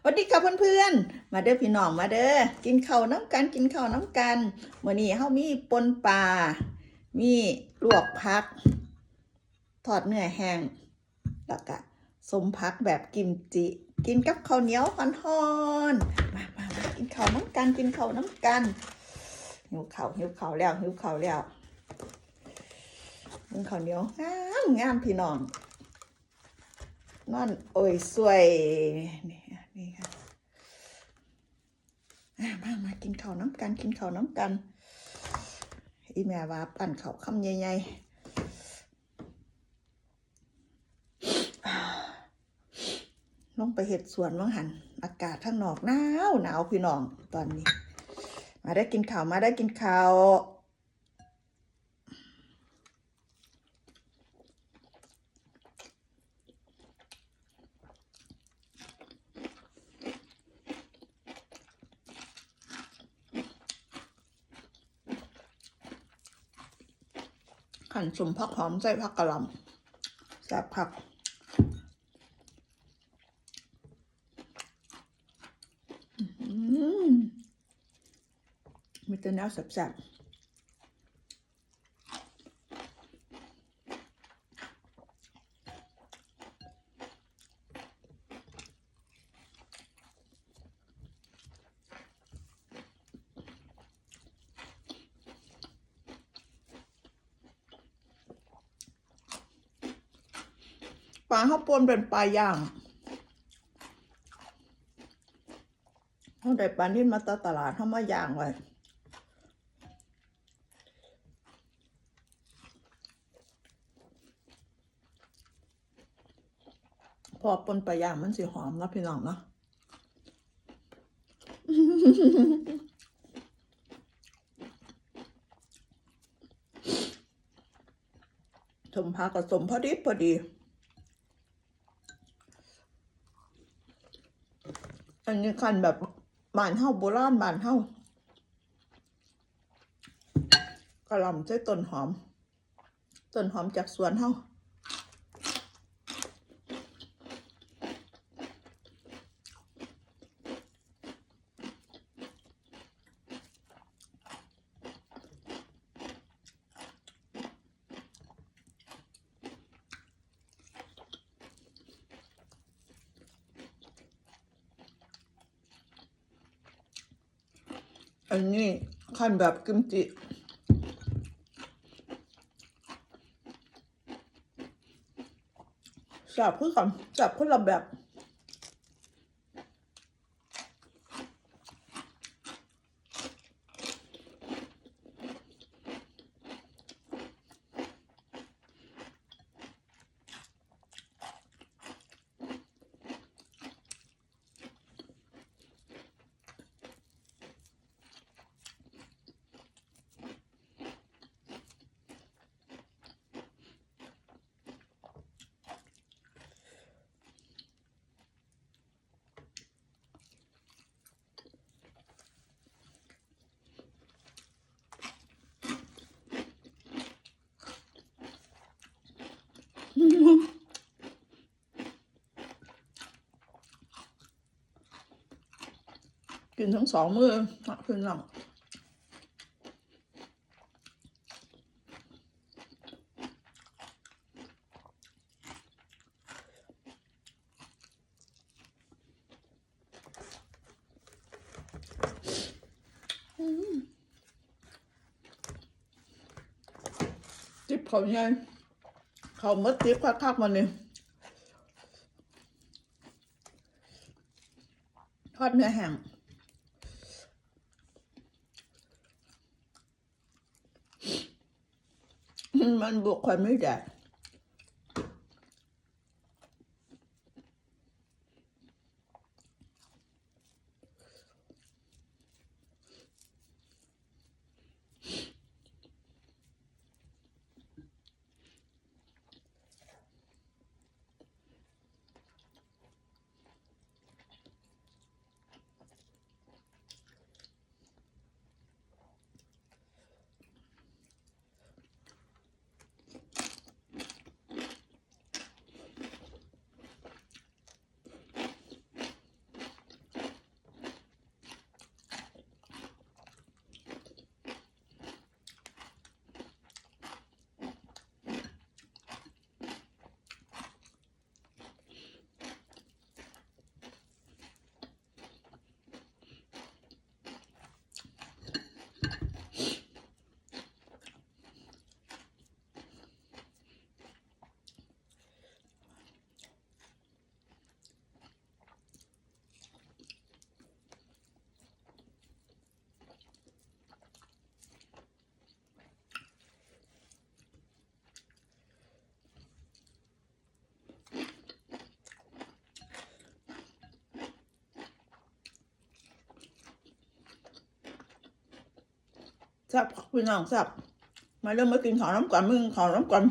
สวัสดีค่ะเพื่อนๆ มาเด้อพี่น้องมาเด้อกินข้าวน้ำกันกินข้าวน้ำกันมื้อนี้เฮามีปนปลามีลวกผักทอดเนื้อแห้งแล้วก็สมผักแบบกิมจิ กินกับข้าวเหนียวฮอนๆมามามากินข้าวน้ำกันกินข้าวน้ำกันหิวข้าวหิวข้าวแล้วหิวข้าวแล้วกินข้าวเหนียวงามงามพี่น้องนอนโอ้ยสวย นี่ค่ะมามากินข้าวน้ำกัน กินข้าวน้ำกัน อีแม่ว่าปั่นข้าวคำใหญ่ๆลงไปเห็ดสวนว่างหัน อากาศข้างนอกหนาวหนาวพี่น้องตอนนี้ มาได้กินข้าวมาได้กินข้าว ขันสมผักหอมใส่ผักกะหล่ำแซ่บผักมมีแต่แนวแซ่บๆ ปลาข้าวปนเป็นปลาย่างเขาได้ปลาที่มาตตลาดเขามาย่างไว้พอปนปลาย่างมันสิหอมนะพี่น้องเนาะสมพากับสมพอดีพอดี อันนี้คันแบบบานเฮาโบราณบานเฮากระหลำใช้ต้นหอม ต้นหอมจากสวนเฮา อันนี้คันแบบกิมจิจับคือกันจับคนละแบบ กินทั้งสองมือนะพี่น้องอืมจิบเขาใหญ่เขามัดจิบคักๆมันนี่ทอดเนื้อแห้ง มันบว แซ่บพี่น้องแซ่บมาเริ่มมากินข้าวน้ำกันมึงข้าวน้ำกัน